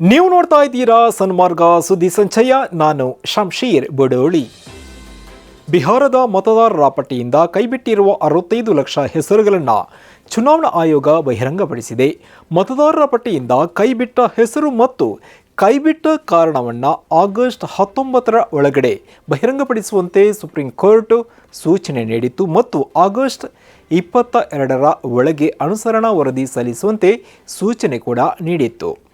ನೀವು ನೋಡ್ತಾ ಇದ್ದೀರಾ ಸನ್ಮಾರ್ಗ, ಸುದ್ದಿ ಸಂಚಯ. ನಾನು ಶಂಶೀರ್ ಬಡೋಳಿ. ಬಿಹಾರದ ಮತದಾರರ ಪಟ್ಟಿಯಿಂದ ಕೈಬಿಟ್ಟಿರುವ ಅರವತ್ತೈದು ಲಕ್ಷ ಹೆಸರುಗಳನ್ನು ಚುನಾವಣಾ ಆಯೋಗ ಬಹಿರಂಗಪಡಿಸಿದೆ. ಮತದಾರರ ಪಟ್ಟಿಯಿಂದ ಕೈಬಿಟ್ಟ ಹೆಸರು ಮತ್ತು ಕೈಬಿಟ್ಟ ಕಾರಣವನ್ನು ಆಗಸ್ಟ್ ಹತ್ತೊಂಬತ್ತರ ಒಳಗಡೆ ಬಹಿರಂಗಪಡಿಸುವಂತೆ ಸುಪ್ರೀಂ ಕೋರ್ಟ್ ಸೂಚನೆ ನೀಡಿತ್ತು ಮತ್ತು ಆಗಸ್ಟ್ ಇಪ್ಪತ್ತ ಎರಡರ ಒಳಗೆ ಅನುಸರಣಾ ವರದಿ ಸಲ್ಲಿಸುವಂತೆ ಸೂಚನೆ ಕೂಡ ನೀಡಿತ್ತು.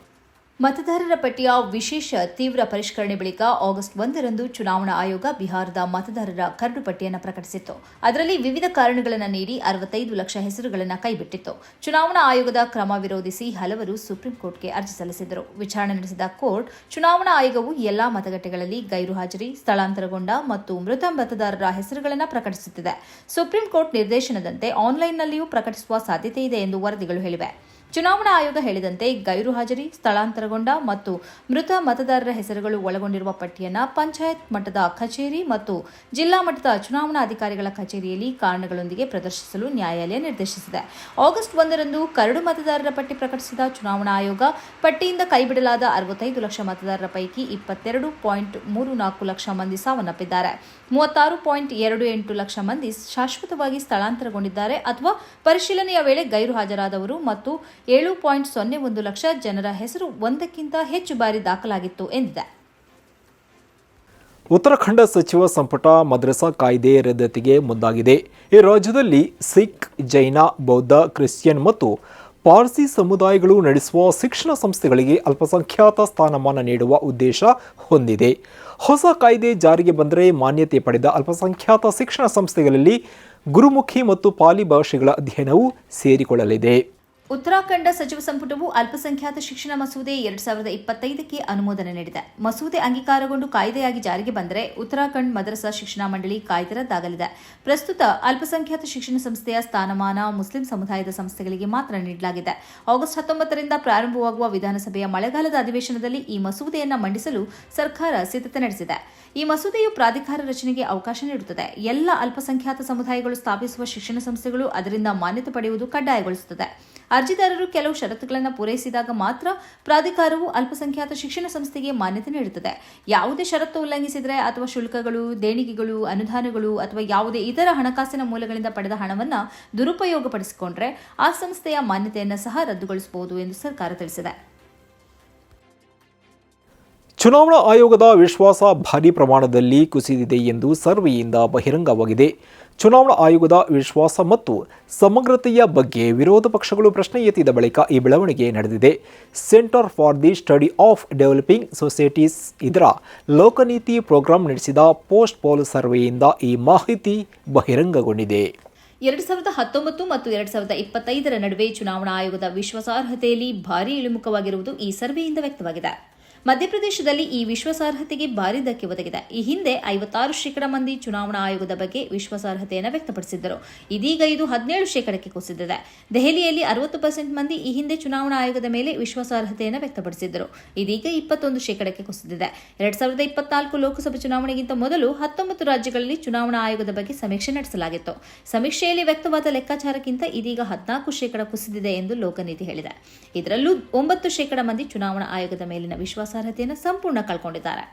ಮತದಾರರ ಪಟ್ಟಿಯ ವಿಶೇಷ ತೀವ್ರ ಪರಿಷ್ಕರಣೆ ಬಳಿಕ ಆಗಸ್ಟ್ ಒಂದರಂದು ಚುನಾವಣಾ ಆಯೋಗ ಬಿಹಾರದ ಮತದಾರರ ಕರಡು ಪಟ್ಟಿಯನ್ನು ಪ್ರಕಟಿಸಿತ್ತು. ಅದರಲ್ಲಿ ವಿವಿಧ ಕಾರಣಗಳನ್ನು ನೀಡಿ ಅರವತ್ತೈದು ಲಕ್ಷ ಹೆಸರುಗಳನ್ನು ಕೈಬಿಟ್ಟಿತ್ತು. ಚುನಾವಣಾ ಆಯೋಗದ ಕ್ರಮ ವಿರೋಧಿಸಿ ಹಲವರು ಸುಪ್ರೀಂ ಕೋರ್ಟ್ಗೆ ಅರ್ಜಿ ಸಲ್ಲಿಸಿದರು ವಿಚಾರಣೆ ನಡೆಸಿದ ಕೋರ್ಟ್, ಚುನಾವಣಾ ಆಯೋಗವು ಎಲ್ಲಾ ಮತಗಟ್ಟೆಗಳಲ್ಲಿ ಗೈರು ಹಾಜರಿ, ಸ್ಥಳಾಂತರಗೊಂಡ ಮತ್ತು ಮೃತ ಮತದಾರರ ಹೆಸರುಗಳನ್ನು ಪ್ರಕಟಿಸುತ್ತಿದೆ. ಸುಪ್ರೀಂ ಕೋರ್ಟ್ ನಿರ್ದೇಶನದಂತೆ ಆನ್ಲೈನ್ನಲ್ಲಿಯೂ ಪ್ರಕಟಿಸುವ ಸಾಧ್ಯತೆ ಇದೆ ಎಂದು ವರದಿಗಳು ಹೇಳಿವೆ. ಚುನಾವಣಾ ಆಯೋಗ ಹೇಳಿದಂತೆ ಗೈರು ಹಾಜರಿ, ಸ್ಥಳಾಂತರಗೊಂಡ ಮತ್ತು ಮೃತ ಮತದಾರರ ಹೆಸರುಗಳು ಒಳಗೊಂಡಿರುವ ಪಟ್ಟಿಯನ್ನು ಪಂಚಾಯತ್ ಮಟ್ಟದ ಕಚೇರಿ ಮತ್ತು ಜಿಲ್ಲಾ ಮಟ್ಟದ ಚುನಾವಣಾ ಅಧಿಕಾರಿಗಳ ಕಚೇರಿಯಲ್ಲಿ ಕಾರಣಗಳೊಂದಿಗೆ ಪ್ರದರ್ಶಿಸಲು ನ್ಯಾಯಾಲಯ ನಿರ್ದೇಶಿಸಿದೆ. ಆಗಸ್ಟ್ ಒಂದರಂದು ಕರಡು ಮತದಾರರ ಪಟ್ಟಿ ಪ್ರಕಟಿಸಿದ ಚುನಾವಣಾ ಆಯೋಗ, ಪಟ್ಟಿಯಿಂದ ಕೈಬಿಡಲಾದ ಅರವತ್ತೈದು ಲಕ್ಷ ಮತದಾರರ ಪೈಕಿ ಇಪ್ಪತ್ತೆರಡು ಪಾಯಿಂಟ್ ಮೂರು ನಾಲ್ಕು ಲಕ್ಷ ಮಂದಿ ಸಾವನ್ನಪ್ಪಿದ್ದಾರೆ. ಮೂವತ್ತಾರು ಪಾಯಿಂಟ್ ಎರಡು ಎಂಟು ಲಕ್ಷ ಮಂದಿ ಶಾಶ್ವತವಾಗಿ ಸ್ಥಳಾಂತರಗೊಂಡಿದ್ದಾರೆ ಅಥವಾ ಪರಿಶೀಲನೆಯ ವೇಳೆ ಗೈರು ಹಾಜರಾದವರು ಮತ್ತು ಏಳು ಪಾಯಿಂಟ್ ಸೊನ್ನೆ ಒಂದು ಲಕ್ಷ ಜನರ ಹೆಸರು ಒಂದಕ್ಕಿಂತ ಹೆಚ್ಚು ಬಾರಿ ದಾಖಲಾಗಿತ್ತು ಎಂದಿದೆ. ಉತ್ತರಾಖಂಡ ಸಚಿವ ಸಂಪುಟ ಮದ್ರಸಾ ಕಾಯ್ದೆ ರದ್ದತಿಗೆ ಮುಂದಾಗಿದೆ. ಈ ರಾಜ್ಯದಲ್ಲಿ ಸಿಖ್, ಜೈನ, ಬೌದ್ಧ, ಕ್ರಿಶ್ಚಿಯನ್ ಮತ್ತು ಪಾರ್ಸಿ ಸಮುದಾಯಗಳು ನಡೆಸುವ ಶಿಕ್ಷಣ ಸಂಸ್ಥೆಗಳಿಗೆ ಅಲ್ಪಸಂಖ್ಯಾತ ಸ್ಥಾನಮಾನ ನೀಡುವ ಉದ್ದೇಶ ಹೊಂದಿದೆ. ಹೊಸ ಕಾಯ್ದೆ ಜಾರಿಗೆ ಬಂದರೆ ಮಾನ್ಯತೆ ಪಡೆದ ಅಲ್ಪಸಂಖ್ಯಾತ ಶಿಕ್ಷಣ ಸಂಸ್ಥೆಗಳಲ್ಲಿ ಗುರುಮುಖಿ ಮತ್ತು ಪಾಲಿ ಭಾಷೆಗಳ ಅಧ್ಯಯನವು ಸೇರಿಕೊಳ್ಳಲಿದೆ. ಉತ್ತರಾಖಂಡ ಸಚಿವ ಸಂಪುಟವು ಅಲ್ಪಸಂಖ್ಯಾತ ಶಿಕ್ಷಣ ಮಸೂದೆ ಎರಡ್ ಸಾವಿರದ ಇಪ್ಪತ್ತೈದಕ್ಕೆ ಅನುಮೋದನೆ ನೀಡಿದೆ. ಮಸೂದೆ ಅಂಗೀಕಾರಗೊಂಡು ಕಾಯ್ದೆಯಾಗಿ ಜಾರಿಗೆ ಬಂದರೆ ಉತ್ತರಾಖಂಡ್ ಮದ್ರಸಾ ಶಿಕ್ಷಣ ಮಂಡಳಿ ಕಾಯ್ದೆ ರದ್ದಾಗಲಿದೆ ಪ್ರಸ್ತುತ ಅಲ್ಪಸಂಖ್ಯಾತ ಶಿಕ್ಷಣ ಸಂಸ್ಥೆಯ ಸ್ಥಾನಮಾನ ಮುಸ್ಲಿಂ ಸಮುದಾಯದ ಸಂಸ್ಥೆಗಳಿಗೆ ಮಾತ್ರ ನೀಡಲಾಗಿದೆ. ಆಗಸ್ಟ್ ಹತ್ತೊಂಬತ್ತರಿಂದ ಪ್ರಾರಂಭವಾಗುವ ವಿಧಾನಸಭೆಯ ಮಳೆಗಾಲದ ಅಧಿವೇಶನದಲ್ಲಿ ಈ ಮಸೂದೆಯನ್ನು ಮಂಡಿಸಲು ಸರ್ಕಾರ ಸಿದ್ಧತೆ ನಡೆಸಿದೆ. ಈ ಮಸೂದೆಯು ಪ್ರಾಧಿಕಾರ ರಚನೆಗೆ ಅವಕಾಶ ನೀಡುತ್ತದೆ. ಎಲ್ಲ ಅಲ್ಪಸಂಖ್ಯಾತ ಸಮುದಾಯಗಳು ಸ್ಥಾಪಿಸುವ ಶಿಕ್ಷಣ ಸಂಸ್ಥೆಗಳು ಅದರಿಂದ ಮಾನ್ಯತೆ ಪಡೆಯುವುದು ಕಡ್ಡಾಯಗೊಳಿಸುತ್ತದೆ. ಅರ್ಜಿದಾರರು ಕೆಲವು ಷರತ್ತುಗಳನ್ನು ಪೂರೈಸಿದಾಗ ಮಾತ್ರ ಪ್ರಾಧಿಕಾರವು ಅಲ್ಪಸಂಖ್ಯಾತ ಶಿಕ್ಷಣ ಸಂಸ್ಥೆಗೆ ಮಾನ್ಯತೆ ನೀಡುತ್ತದೆ. ಯಾವುದೇ ಷರತ್ತು ಉಲ್ಲಂಘಿಸಿದರೆ ಅಥವಾ ಶುಲ್ಕಗಳು, ದೇಣಿಗೆಗಳು, ಅನುದಾನಗಳು ಅಥವಾ ಯಾವುದೇ ಇತರ ಹಣಕಾಸಿನ ಮೂಲಗಳಿಂದ ಪಡೆದ ಹಣವನ್ನು ದುರುಪಯೋಗಪಡಿಸಿಕೊಂಡ್ರೆ ಆ ಸಂಸ್ಥೆಯ ಮಾನ್ಯತೆಯನ್ನು ಸಹ ರದ್ದುಗೊಳಿಸಬಹುದು ಎಂದು ಸರ್ಕಾರ ತಿಳಿಸಿದೆ. ಚುನಾವಣಾ ಆಯೋಗದ ವಿಶ್ವಾಸ ಭಾರೀ ಪ್ರಮಾಣದಲ್ಲಿ ಕುಸಿದಿದೆ ಎಂದು ಸರ್ವೆಯಿಂದ ಬಹಿರಂಗವಾಗಿದೆ. ಚುನಾವಣಾ ಆಯೋಗದ ವಿಶ್ವಾಸ ಮತ್ತು ಸಮಗ್ರತೆಯ ಬಗ್ಗೆ ವಿರೋಧ ಪಕ್ಷಗಳು ಪ್ರಶ್ನೆ ಎತ್ತಿದ ಬಳಿಕ ಈ ಬೆಳವಣಿಗೆ ನಡೆದಿದೆ. Centre for the Study of Developing Societies ಇದರ ಲೋಕನೀತಿ ಪ್ರೋಗ್ರಾಂ ನಡೆಸಿದ ಪೋಸ್ಟ್ ಪೋಲ್ ಸರ್ವೆಯಿಂದ ಈ ಮಾಹಿತಿ ಬಹಿರಂಗಗೊಂಡಿದೆ. ಎರಡು ಸಾವಿರದ ಹತ್ತೊಂಬತ್ತು ಮತ್ತು ಎರಡು ಸಾವಿರದ ಇಪ್ಪತ್ತೈದರ ನಡುವೆ ಚುನಾವಣಾ ಆಯೋಗದ ವಿಶ್ವಾಸಾರ್ಹತೆಯಲ್ಲಿ ಭಾರೀ ಇಳಿಮುಖವಾಗಿರುವುದು ಈ ಸರ್ವೆಯಿಂದ ವ್ಯಕ್ತವಾಗಿದೆ. ಮಧ್ಯಪ್ರದೇಶದಲ್ಲಿ ಈ ವಿಶ್ವಾಸಾರ್ಹತೆಗೆ ಭಾರಿ ಧಕ್ಕೆ ಒದಗಿದೆ. ಈ ಹಿಂದೆ ಐವತ್ತಾರು ಶೇಕಡ ಮಂದಿ ಚುನಾವಣಾ ಆಯೋಗದ ಬಗ್ಗೆ ವಿಶ್ವಾಸಾರ್ಹತೆಯನ್ನು ವ್ಯಕ್ತಪಡಿಸಿದ್ದರು. ಇದೀಗ ಇದು ಹದಿನೇಳು ಶೇಕಡಕ್ಕೆ ಕುಸಿದಿದೆ. ದೆಹಲಿಯಲ್ಲಿ ಅರವತ್ತು ಪರ್ಸೆಂಟ್ ಮಂದಿ ಈ ಹಿಂದೆ ಚುನಾವಣಾ ಆಯೋಗದ ಮೇಲೆ ವಿಶ್ವಾಸಾರ್ಹತೆಯನ್ನು ವ್ಯಕ್ತಪಡಿಸಿದ್ದರು. ಇದೀಗ ಇಪ್ಪತ್ತೊಂದು ಶೇಕಡಕ್ಕೆ ಕುಸಿದಿದೆ. ಎರಡ್ ಸಾವಿರದ ಇಪ್ಪತ್ನಾಲ್ಕು ಲೋಕಸಭೆ ಚುನಾವಣೆಗಿಂತ ಮೊದಲು ಹತ್ತೊಂಬತ್ತು ರಾಜ್ಯಗಳಲ್ಲಿ ಚುನಾವಣಾ ಆಯೋಗದ ಬಗ್ಗೆ ಸಮೀಕ್ಷೆ ನಡೆಸಲಾಗಿತ್ತು. ಸಮೀಕ್ಷೆಯಲ್ಲಿ ವ್ಯಕ್ತವಾದ ಲೆಕ್ಕಾಚಾರಕ್ಕಿಂತ ಇದೀಗ ಹದಿನಾಲ್ಕು ಶೇಕಡ ಕುಸಿದಿದೆ ಎಂದು ಲೋಕನೀತಿ ಹೇಳಿದೆ. ಇದರಲ್ಲೂ ಒಂಬತ್ತು ಶೇಕಡ ಮಂದಿ ಚುನಾವಣಾ ಆಯೋಗದ ಮೇಲಿನ ವಿಶ್ವಾಸಾರ್ಹತೆಯನ್ನು ಸಂಪೂರ್ಣ ಕಳ್ಕೊಂಡಿದ್ದಾರೆ.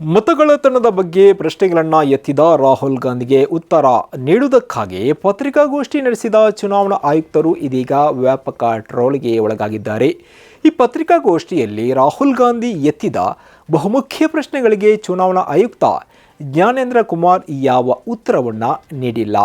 ಮತಗಳತನದ ಬಗ್ಗೆ ಪ್ರಶ್ನೆಗಳನ್ನು ಎತ್ತಿದ ರಾಹುಲ್ ಗಾಂಧಿಗೆ ಉತ್ತರ ನೀಡುವುದಕ್ಕಾಗಿ ಪತ್ರಿಕಾಗೋಷ್ಠಿ ನಡೆಸಿದ ಚುನಾವಣಾ ಆಯುಕ್ತರು ಇದೀಗ ವ್ಯಾಪಕ ಟ್ರೋಲ್ಗೆ ಒಳಗಾಗಿದ್ದಾರೆ. ಈ ಪತ್ರಿಕಾಗೋಷ್ಠಿಯಲ್ಲಿ ರಾಹುಲ್ ಗಾಂಧಿ ಎತ್ತಿದ ಬಹುಮುಖ್ಯ ಪ್ರಶ್ನೆಗಳಿಗೆ ಚುನಾವಣಾ ಆಯುಕ್ತ ಜ್ಞಾನೇಂದ್ರ ಕುಮಾರ್ ಯಾವ ಉತ್ತರವನ್ನು ನೀಡಿಲ್ಲ.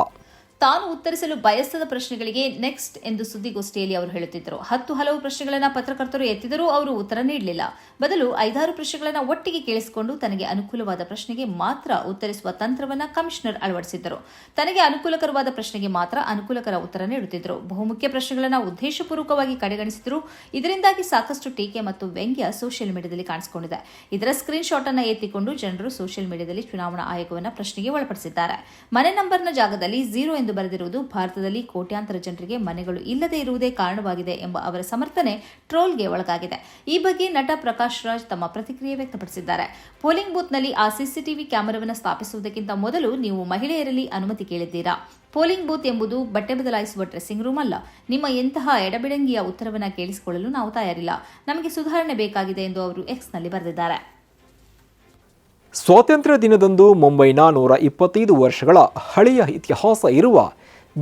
ತಾನು ಉತ್ತರಿಸಲು ಬಯಸದ ಪ್ರಶ್ನೆಗಳಿಗೆ ನೆಕ್ಸ್ಟ್ ಎಂದು ಸುದ್ದಿಗೋಷ್ಠಿಯಲ್ಲಿ ಅವರು ಹೇಳುತ್ತಿದ್ದರು. ಹತ್ತು ಹಲವು ಪ್ರಶ್ನೆಗಳನ್ನು ಪತ್ರಕರ್ತರು ಎತ್ತಿದರೂ ಅವರು ಉತ್ತರ ನೀಡಲಿಲ್ಲ. ಬದಲು ಐದಾರು ಪ್ರಶ್ನೆಗಳನ್ನು ಒಟ್ಟಿಗೆ ಕೇಳಿಸಿಕೊಂಡು ತನಗೆ ಅನುಕೂಲವಾದ ಪ್ರಶ್ನೆಗೆ ಮಾತ್ರ ಉತ್ತರಿಸುವ ತಂತ್ರವನ್ನ ಕಮಿಷನರ್ ಅಳವಡಿಸಿದ್ದರು. ತನಗೆ ಅನುಕೂಲಕರವಾದ ಪ್ರಶ್ನೆಗೆ ಮಾತ್ರ ಅನುಕೂಲಕರ ಉತ್ತರ ನೀಡುತ್ತಿದ್ದರು. ಬಹುಮುಖ್ಯ ಪ್ರಶ್ನೆಗಳನ್ನು ಉದ್ದೇಶಪೂರ್ವಕವಾಗಿ ಕಡೆಗಣಿಸಿದರು ಇದರಿಂದಾಗಿ ಸಾಕಷ್ಟು ಟೀಕೆ ಮತ್ತು ವ್ಯಂಗ್ಯ ಸೋಷಿಯಲ್ ಮೀಡಿಯಾದಲ್ಲಿ ಕಾಣಿಸಿಕೊಂಡಿದೆ. ಇದರ ಸ್ಕ್ರೀನ್ ಶಾಟ್ ಅನ್ನು ಎತ್ತಿಕೊಂಡು ಜನರು ಸೋಷಿಯಲ್ ಮೀಡಿಯಾದಲ್ಲಿ ಚುನಾವಣಾ ಆಯೋಗವನ್ನು ಪ್ರಶ್ನೆಗೆ ಒಳಪಡಿಸಿದ್ದಾರೆ. ಮನೆ ನಂಬರ್ನ ಜಾಗದಲ್ಲಿ ಝೀರೋ ಎಂದು ಬರೆದಿರುವುದು ಭಾರತದಲ್ಲಿ ಕೋಟ್ಯಾಂತರ ಜನರಿಗೆ ಮನೆಗಳು ಇಲ್ಲದೆ ಇರುವುದೇ ಕಾರಣವಾಗಿದೆ ಎಂಬ ಅವರ ಸಮರ್ಥನೆ ಟ್ರೋಲ್ಗೆ ಒಳಗಾಗಿದೆ. ಈ ಬಗ್ಗೆ ನಟ ಪ್ರಕಾಶ್ ರಾಜ್ ತಮ್ಮ ಪ್ರತಿಕ್ರಿಯೆ ವ್ಯಕ್ತಪಡಿಸಿದ್ದಾರೆ. ಪೋಲಿಂಗ್ ಬೂತ್ನಲ್ಲಿ ಆ ಸಿಸಿಟಿವಿ ಕ್ಯಾಮೆರಾವನ್ನು ಸ್ಥಾಪಿಸುವುದಕ್ಕಿಂತ ಮೊದಲು ನೀವು ಮಹಿಳೆಯರಲ್ಲಿ ಅನುಮತಿ ಕೇಳಿದ್ದೀರಾ? ಪೋಲಿಂಗ್ ಬೂತ್ ಎಂಬುದು ಬಟ್ಟೆ ಬದಲಾಯಿಸುವ ಡ್ರೆಸ್ಸಿಂಗ್ ರೂಮ್ ಅಲ್ಲ. ನಿಮ್ಮ ಎಂತಹ ಎಡಬಿಡಂಗಿಯ ಉತ್ತರವನ್ನು ಕೇಳಿಸಿಕೊಳ್ಳಲು ನಾವು ತಯಾರಿಲ್ಲ. ನಮಗೆ ಸುಧಾರಣೆ ಬೇಕಾಗಿದೆ ಎಂದು ಅವರು ಎಕ್ಸ್ನಲ್ಲಿ ಬರೆದಿದ್ದಾರೆ. ಸ್ವಾತಂತ್ರ್ಯ ದಿನದಂದು ಮುಂಬೈನ ನೂರ ಇಪ್ಪತ್ತೈದು ವರ್ಷಗಳ ಹಳೆಯ ಇತಿಹಾಸ ಇರುವ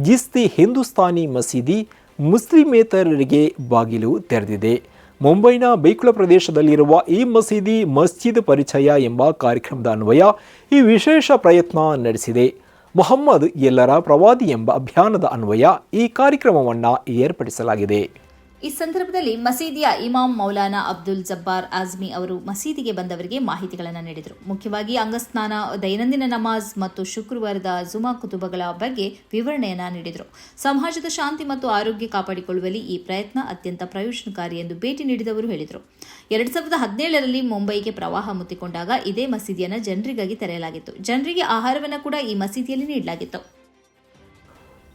ಜಿಸ್ತಿ ಹಿಂದೂಸ್ತಾನಿ ಮಸೀದಿ ಮುಸ್ಲಿಮೇತರರಿಗೆ ಬಾಗಿಲು ತೆರೆದಿದೆ. ಮುಂಬೈನ ಬೈಕುಳ ಪ್ರದೇಶದಲ್ಲಿರುವ ಈ ಮಸೀದಿ ಮಸ್ಜಿದ್ ಪರಿಚಯ ಎಂಬ ಕಾರ್ಯಕ್ರಮದ ಅನ್ವಯ ಈ ವಿಶೇಷ ಪ್ರಯತ್ನ ನಡೆಸಿದೆ. ಮೊಹಮ್ಮದ್ ಎಲ್ಲರ ಪ್ರವಾದಿ ಎಂಬ ಅಭಿಯಾನದ ಅನ್ವಯ ಈ ಕಾರ್ಯಕ್ರಮವನ್ನು ಏರ್ಪಡಿಸಲಾಗಿದೆ. ಈ ಸಂದರ್ಭದಲ್ಲಿ ಮಸೀದಿಯ ಇಮಾಮ್ ಮೌಲಾನಾ ಅಬ್ದುಲ್ ಜಬ್ಬಾರ್ ಆಜ್ಮಿ ಅವರು ಮಸೀದಿಗೆ ಬಂದವರಿಗೆ ಮಾಹಿತಿಗಳನ್ನು ನೀಡಿದರು. ಮುಖ್ಯವಾಗಿ ಅಂಗಸ್ನಾನ, ದೈನಂದಿನ ನಮಾಜ್ ಮತ್ತು ಶುಕ್ರವಾರದ ಜುಮಾ ಕುತುಬಗಳ ಬಗ್ಗೆ ವಿವರಣೆಯನ್ನು ನೀಡಿದರು. ಸಮಾಜದ ಶಾಂತಿ ಮತ್ತು ಆರೋಗ್ಯ ಕಾಪಾಡಿಕೊಳ್ಳುವಲ್ಲಿ ಈ ಪ್ರಯತ್ನ ಅತ್ಯಂತ ಪ್ರಯೋಜನಕಾರಿ ಎಂದು ಭೇಟಿ ನೀಡಿದವರು ಹೇಳಿದರು. ಎರಡ್ ಸಾವಿರದ ಹದಿನೇಳರಲ್ಲಿ ಮುಂಬೈಗೆ ಪ್ರವಾಹ ಮುತ್ತಿಕೊಂಡಾಗ ಇದೇ ಮಸೀದಿಯನ್ನು ಜನರಿಗಾಗಿ ತೆರೆಯಲಾಗಿತ್ತು. ಜನರಿಗೆ ಆಹಾರವನ್ನು ಕೂಡ ಈ ಮಸೀದಿಯಲ್ಲಿ ನೀಡಲಾಗಿತ್ತು.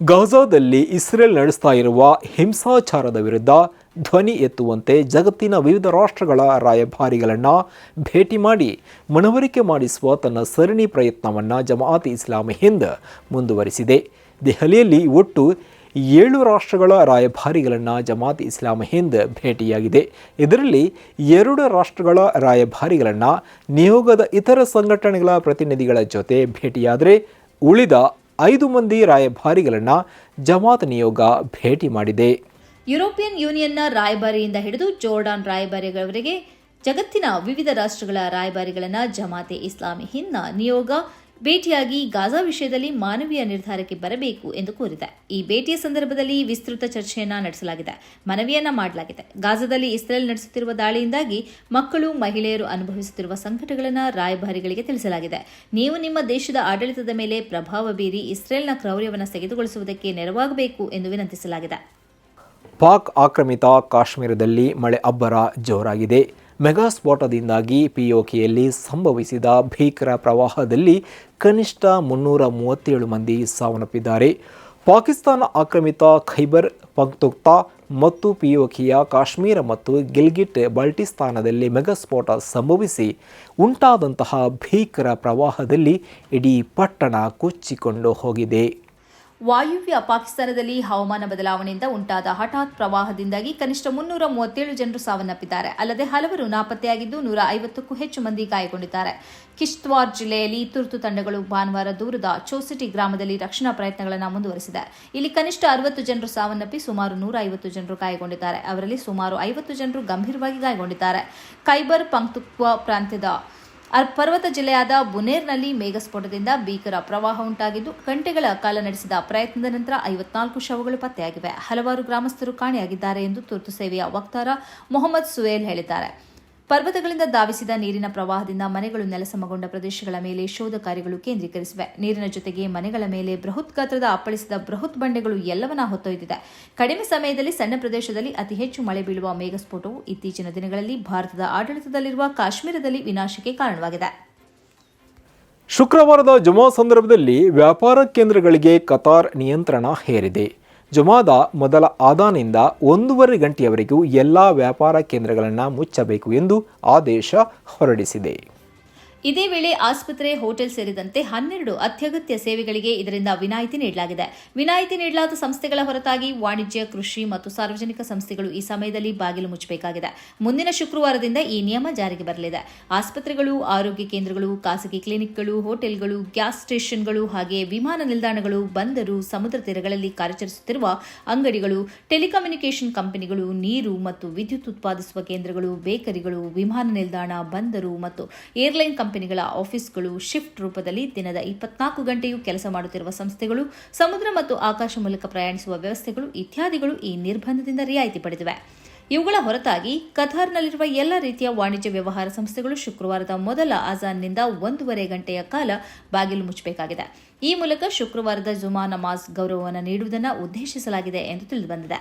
ಗಾಜಾದಲ್ಲಿ ಇಸ್ರೇಲ್ ನಡೆಸ್ತಾ ಇರುವ ಹಿಂಸಾಚಾರದ ವಿರುದ್ಧ ಧ್ವನಿ ಎತ್ತುವಂತೆ ಜಗತ್ತಿನ ವಿವಿಧ ರಾಷ್ಟ್ರಗಳ ರಾಯಭಾರಿಗಳನ್ನು ಭೇಟಿ ಮಾಡಿ ಮನವರಿಕೆ ಮಾಡಿಸುವ ತನ್ನ ಸರಣಿ ಪ್ರಯತ್ನವನ್ನು ಜಮಾತ್ ಇಸ್ಲಾಮ್ ಹಿಂದ್ ಮುಂದುವರಿಸಿದೆ. ದೆಹಲಿಯಲ್ಲಿ ಒಟ್ಟು ಏಳು ರಾಷ್ಟ್ರಗಳ ರಾಯಭಾರಿಗಳನ್ನು ಜಮಾತ್ ಇಸ್ಲಾಮ್ ಹಿಂದ್ ಭೇಟಿಯಾಗಿದೆ. ಇದರಲ್ಲಿ ಎರಡು ರಾಷ್ಟ್ರಗಳ ರಾಯಭಾರಿಗಳನ್ನು ನಿಯೋಗದ ಇತರ ಸಂಘಟನೆಗಳ ಪ್ರತಿನಿಧಿಗಳ ಜೊತೆ ಭೇಟಿಯಾದರೆ ಉಳಿದ ಐದು ಮಂದಿ ರಾಯಭಾರಿಗಳನ್ನು ಜಮಾತ್ ನಿಯೋಗ ಭೇಟಿ ಮಾಡಿದೆ. ಯುರೋಪಿಯನ್ ಯೂನಿಯನ್ನ ರಾಯಭಾರಿಯಿಂದ ಹಿಡಿದು ಜೋರ್ಡಾನ್ ರಾಯಭಾರಿಗಳವರೆಗೆ ಜಗತ್ತಿನ ವಿವಿಧ ರಾಷ್ಟ್ರಗಳ ರಾಯಭಾರಿಗಳನ್ನ ಜಮಾತೆ ಇಸ್ಲಾಮಿ ಹಿಂದ ನಿಯೋಗ ಭೇಟಿಯಾಗಿ ಗಾಜಾ ವಿಷಯದಲ್ಲಿ ಮಾನವೀಯ ನಿರ್ಧಾರಕ್ಕೆ ಬರಬೇಕು ಎಂದು ಕೋರಿದೆ. ಈ ಭೇಟಿಯ ಸಂದರ್ಭದಲ್ಲಿ ವಿಸ್ತೃತ ಚರ್ಚೆಯನ್ನ ನಡೆಸಲಾಗಿದೆ. ಮನವಿಯನ್ನ ಮಾಡಲಾಗಿದೆ. ಗಾಜಾದಲ್ಲಿ ಇಸ್ರೇಲ್ ನಡೆಸುತ್ತಿರುವ ದಾಳಿಯಿಂದಾಗಿ ಮಕ್ಕಳು, ಮಹಿಳೆಯರು ಅನುಭವಿಸುತ್ತಿರುವ ಸಂಕಟಗಳನ್ನು ರಾಯಭಾರಿಗಳಿಗೆ ತಿಳಿಸಲಾಗಿದೆ. ನೀವು ನಿಮ್ಮ ದೇಶದ ಆಡಳಿತದ ಮೇಲೆ ಪ್ರಭಾವ ಬೀರಿ ಇಸ್ರೇಲ್ನ ಕ್ರೌರ್ಯವನ್ನು ತೆಗೆದುಗೊಳಿಸುವುದಕ್ಕೆ ನೆರವಾಗಬೇಕು ಎಂದು ವಿನಂತಿಸಲಾಗಿದೆ. ಪಾಕ್ ಆಕ್ರಮಿತ ಕಾಶ್ಮೀರದಲ್ಲಿ ಮಳೆ ಅಬ್ಬರ ಜೋರಾಗಿದೆ. ಮೆಗಾ ಸ್ಫೋಟದಿಂದಾಗಿ ಪಿಒಕೆಯಲ್ಲಿ ಸಂಭವಿಸಿದ ಭೀಕರ ಪ್ರವಾಹದಲ್ಲಿ ಕನಿಷ್ಠ ಮುನ್ನೂರ ಮೂವತ್ತೇಳು ಮಂದಿ ಸಾವನ್ನಪ್ಪಿದ್ದಾರೆ. ಪಾಕಿಸ್ತಾನ ಆಕ್ರಮಿತ ಖೈಬರ್ ಪಂಕ್ತುಕ್ತಾ ಮತ್ತು ಪಿಯೋಕಿಯ ಕಾಶ್ಮೀರ ಮತ್ತು ಗಿಲ್ಗಿಟ್ ಬಲ್ಟಿಸ್ತಾನದಲ್ಲಿ ಮೆಗಾಸ್ಫೋಟ ಸಂಭವಿಸಿ ಉಂಟಾದಂತಹ ಭೀಕರ ಪ್ರವಾಹದಲ್ಲಿ ಇಡೀ ಪಟ್ಟಣ ಕೊಚ್ಚಿಕೊಂಡು ಹೋಗಿದೆ. ವಾಯುವ್ಯ ಪಾಕಿಸ್ತಾನದಲ್ಲಿ ಹವಾಮಾನ ಬದಲಾವಣೆಯಿಂದ ಉಂಟಾದ ಹಠಾತ್ ಪ್ರವಾಹದಿಂದಾಗಿ ಕನಿಷ್ಠ ಮುನ್ನೂರ ಮೂವತ್ತೇಳು ಜನರು ಸಾವನ್ನಪ್ಪಿದ್ದಾರೆ. ಅಲ್ಲದೆ ಹಲವರು ನಾಪತ್ತೆಯಾಗಿದ್ದು ನೂರ ಐವತ್ತಕ್ಕೂ ಹೆಚ್ಚು ಮಂದಿ ಗಾಯಗೊಂಡಿದ್ದಾರೆ. ಕಿಶ್ತ್ವಾರ್ ಜಿಲ್ಲೆಯಲ್ಲಿ ತುರ್ತು ತಂಡಗಳು ಭಾನುವಾರ ದೂರದ ಚೋಸಿಟಿ ಗ್ರಾಮದಲ್ಲಿ ರಕ್ಷಣಾ ಪ್ರಯತ್ನಗಳನ್ನು ಮುಂದುವರೆಸಿದೆ. ಇಲ್ಲಿ ಕನಿಷ್ಠ ಅರವತ್ತು ಜನರು ಸಾವನ್ನಪ್ಪಿ ಸುಮಾರು ನೂರ ಐವತ್ತು ಜನರು ಗಾಯಗೊಂಡಿದ್ದಾರೆ. ಅವರಲ್ಲಿ ಸುಮಾರು ಐವತ್ತು ಜನರು ಗಂಭೀರವಾಗಿ ಗಾಯಗೊಂಡಿದ್ದಾರೆ. ಖೈಬರ್ ಪಂಕ್ತುಕ್ವಾ ಪ್ರಾಂತ್ಯದ ಅರ್- ಪರ್ವತ ಜಿಲ್ಲೆಯಾದ ಬುನೇರ್ನಲ್ಲಿ ಮೇಘಸ್ಫೋಟದಿಂದ ಭೀಕರ ಪ್ರವಾಹ ಉಂಟಾಗಿದ್ದು, ಗಂಟೆಗಳ ಕಾಲ ನಡೆಸಿದ ಪ್ರಯತ್ನದ ನಂತರ ಐವತ್ನಾಲ್ಕು ಶವಗಳು ಪತ್ತೆಯಾಗಿವೆ. ಹಲವಾರು ಗ್ರಾಮಸ್ಥರು ಕಾಣೆಯಾಗಿದ್ದಾರೆ ಎಂದು ತುರ್ತು ಸೇವೆಯ ವಕ್ತಾರ ಮೊಹಮ್ಮದ್ ಸುಯೇಲ್ ಹೇಳಿದ್ದಾರೆ. ಪರ್ವತಗಳಿಂದ ಧಾವಿಸಿದ ನೀರಿನ ಪ್ರವಾಹದಿಂದ ಮನೆಗಳು ನೆಲಸಮಗೊಂಡ ಪ್ರದೇಶಗಳ ಮೇಲೆ ಶೋಧ ಕಾರ್ಯಗಳು ಕೇಂದ್ರೀಕರಿಸಿವೆ. ನೀರಿನ ಜೊತೆಗೆ ಮನೆಗಳ ಮೇಲೆ ಬೃಹತ್ ಗಾತ್ರದ ಅಪ್ಪಳಿಸಿದ ಬೃಹತ್ ಬಂಡೆಗಳು ಎಲ್ಲವನ್ನ ಹೊತ್ತೊಯ್ದಿದೆ. ಕಡಿಮೆ ಸಮಯದಲ್ಲಿ ಸಣ್ಣ ಪ್ರದೇಶದಲ್ಲಿ ಅತಿ ಹೆಚ್ಚು ಮಳೆ ಬೀಳುವ ಮೇಘಸ್ಫೋಟವು ಇತ್ತೀಚಿನ ದಿನಗಳಲ್ಲಿ ಭಾರತದ ಆಡಳಿತದಲ್ಲಿರುವ ಕಾಶ್ಮೀರದಲ್ಲಿ ವಿನಾಶಕ್ಕೆ ಕಾರಣವಾಗಿದೆ. ಶುಕ್ರವಾರದ ಜುಮಾ ಸಂದರ್ಭದಲ್ಲಿ ವ್ಯಾಪಾರ ಕೇಂದ್ರಗಳಿಗೆ ಕತಾರ್ ನಿಯಂತ್ರಣ ಹೇರಿದೆ. ಜುಮಾದ ಮೊದಲ ಆದಾನಿಂದ ಒಂದೂವರೆ ಗಂಟೆಯವರೆಗೂ ಎಲ್ಲ ವ್ಯಾಪಾರ ಕೇಂದ್ರಗಳನ್ನು ಮುಚ್ಚಬೇಕು ಎಂದು ಆದೇಶ ಹೊರಡಿಸಿದೆ. ಇದೇ ವೇಳೆ ಆಸ್ಪತ್ರೆ, ಹೋಟೆಲ್ ಸೇರಿದಂತೆ ಹನ್ನೆರಡು ಅತ್ಯಗತ್ಯ ಸೇವೆಗಳಿಗೆ ಇದರಿಂದ ವಿನಾಯಿತಿ ನೀಡಲಾಗಿದೆ. ವಿನಾಯಿತಿ ನೀಡಲಾದ ಸಂಸ್ಥೆಗಳ ಹೊರತಾಗಿ ವಾಣಿಜ್ಯ, ಕೃಷಿ ಮತ್ತು ಸಾರ್ವಜನಿಕ ಸಂಸ್ಥೆಗಳು ಈ ಸಮಯದಲ್ಲಿ ಬಾಗಿಲು ಮುಚ್ಚಬೇಕಾಗಿದೆ. ಮುಂದಿನ ಶುಕ್ರವಾರದಿಂದ ಈ ನಿಯಮ ಜಾರಿಗೆ ಬರಲಿದೆ. ಆಸ್ಪತ್ರೆಗಳು, ಆರೋಗ್ಯ ಕೇಂದ್ರಗಳು, ಖಾಸಗಿ ಕ್ಲಿನಿಕ್ಗಳು, ಹೋಟೆಲ್ಗಳು, ಗ್ಯಾಸ್ ಸ್ಟೇಷನ್ಗಳು ಹಾಗೆ ವಿಮಾನ ನಿಲ್ದಾಣಗಳು, ಬಂದರು, ಸಮುದ್ರ ತೀರಗಳಲ್ಲಿ ಕಾರ್ಯಾಚರಿಸುತ್ತಿರುವ ಅಂಗಡಿಗಳು, ಟೆಲಿಕಮ್ಯುನಿಕೇಷನ್ ಕಂಪನಿಗಳು, ನೀರು ಮತ್ತು ವಿದ್ಯುತ್ ಉತ್ಪಾದಿಸುವ ಕೇಂದ್ರಗಳು, ಬೇಕರಿಗಳು, ವಿಮಾನ ನಿಲ್ದಾಣ, ಬಂದರು ಮತ್ತು ಏರ್ಲೈನ್ ಕಂಪನಿಗಳ ಆಫೀಸ್ಗಳು ಶಿಫ್ಟ್ ರೂಪದಲ್ಲಿ ದಿನದ ಇಪ್ಪತ್ನಾಲ್ಕು ಗಂಟೆಯೂ ಕೆಲಸ ಮಾಡುತ್ತಿರುವ ಸಂಸ್ಥೆಗಳು, ಸಮುದ್ರ ಮತ್ತು ಆಕಾಶ ಮೂಲಕ ಪ್ರಯಾಣಿಸುವ ವ್ಯವಸ್ಥೆಗಳು ಇತ್ಯಾದಿಗಳು ಈ ನಿರ್ಬಂಧದಿಂದ ರಿಯಾಯಿತಿ ಪಡೆದಿವೆ. ಇವುಗಳ ಹೊರತಾಗಿ ಕತಾರ್ನಲ್ಲಿರುವ ಎಲ್ಲ ರೀತಿಯ ವಾಣಿಜ್ಯ ವ್ಯವಹಾರ ಸಂಸ್ಥೆಗಳು ಶುಕ್ರವಾರದ ಮೊದಲ ಅಜಾನ್ನಿಂದ ಒಂದೂವರೆ ಗಂಟೆಯ ಕಾಲ ಬಾಗಿಲು ಮುಚ್ಚಬೇಕಾಗಿದೆ. ಈ ಮೂಲಕ ಶುಕ್ರವಾರದ ಜುಮಾ ನಮಾಜ್ ಗೌರವವನ್ನು ನೀಡುವುದನ್ನು ಉದ್ದೇಶಿಸಲಾಗಿದೆ ಎಂದು ತಿಳಿದುಬಂದಿದೆ.